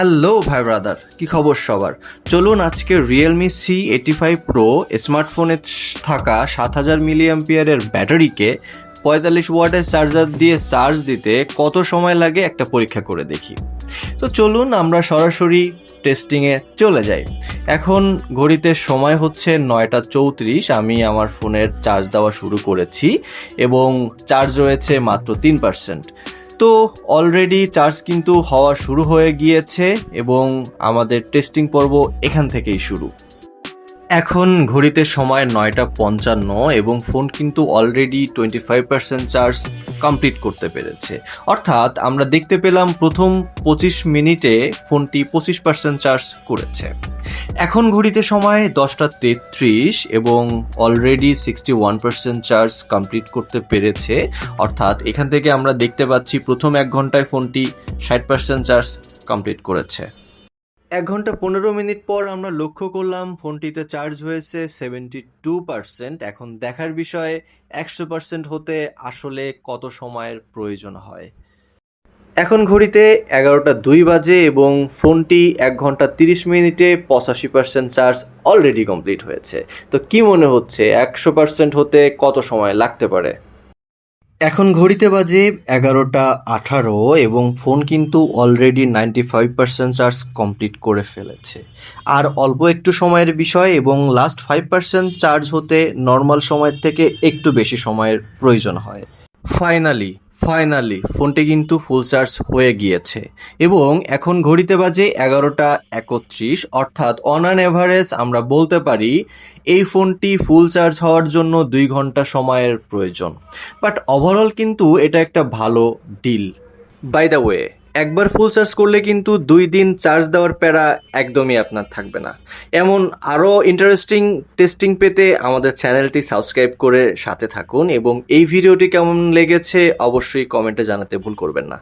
Hello ভাই brother, কি খবর সবার? চলুন আজকে Realme C eighty five Pro স্মার্টফোনে থাকা সাত হাজার মিলি অ্যাম্পিয়ারের ব্যাটারিকে পঁয়তাল্লিশ ওয়াটের চার্জার দিয়ে চার্জ দিতে কত সময় লাগে একটা পরীক্ষা করে দেখি। তো চলুন আমরা সরাসরি টেস্টিংয়ে চলে যাই। এখন ঘড়িতে সময় হচ্ছে নয়টা চৌত্রিশ, আমি আমার ফোনের চার্জ দেওয়া শুরু করেছি এবং চার্জ রয়েছে মাত্র তিন পার্সেন্ট তো অলরেডি চার্জ কিন্তু হওয়া শুরু হয়ে গিয়েছে এবং আমাদের টেস্টিং পর্ব এখান থেকেই শুরু। এখন ঘড়িতে সময় নয়টা পঞ্চান্ন এবং ফোন কিন্তু already twenty five percent charge complete করতে পেরেছে। অর্থাৎ আমরা দেখতে পেলাম প্রথম পঁচিশ মিনিটে ফোনটি পঁচিশ পার্সেন্ট চার্জ করেছে। এখন ঘড়িতে সময় দশটা তেত্রিশ এবং already sixty one percent charge complete করতে পেরেছে। অর্থাৎ এখান থেকে আমরা দেখতে পাচ্ছি প্রথম এক ঘন্টায় ফোনটি ষাট পার্সেন্ট চার্জ কমপ্লিট করেছে। এক ঘণ্টা পনেরো মিনিট পর আমরা লক্ষ্য করলাম ফোনটিতে চার্জ হয়েছে সেভেন্টি টু পার্সেন্ট এখন দেখার বিষয়ে একশো পার্সেন্ট হতে আসলে কত সময়ের প্রয়োজন হয়। এখন ঘড়িতে এগারোটা দুই বাজে এবং ফোনটি এক ঘণ্টা তিরিশ মিনিটে পঁচাশি পার্সেন্ট চার্জ অলরেডি কমপ্লিট হয়েছে। তো কি মনে হচ্ছে, একশো পার্সেন্ট হতে কত সময় লাগতে পারে? এখন ঘড়িতে বাজে এগারোটা আঠারো এবং ফোন কিন্তু already ninety five percent charge complete করে ফেলেছে। আর অল্প একটু সময়ের বিষয় এবং লাস্ট ফাইভ পার্সেন্ট চার্জ হতে নর্মাল সময়ের থেকে একটু বেশি সময়ের প্রয়োজন হয়। ফাইনালি ফাইনালি ফোনটি কিন্তু ফুল চার্জ হয়ে গিয়েছে এবং এখন ঘড়িতে বাজে এগারোটা একত্রিশ, অর্থাৎ অন অ্যান এভারেজ আমরা বলতে পারি এই ফোনটি ফুল চার্জ হওয়ার জন্য দুই ঘণ্টা সময়ের প্রয়োজন। বাট ওভারঅল কিন্তু এটা একটা ভালো ডিল বাই দ্য ওয়ে একবার ফুল চার্জ করলে কিন্তু দুই দিন চার্জ দেওয়ার প্যারা একদমই আপনার থাকবে না। এমন আরও ইন্টারেস্টিং টেস্টিং পেতে আমাদের চ্যানেলটি সাবস্ক্রাইব করে সাথে থাকুন এবং এই ভিডিওটি কেমন লেগেছে অবশ্যই কমেন্টে জানাতে ভুল করবেন না।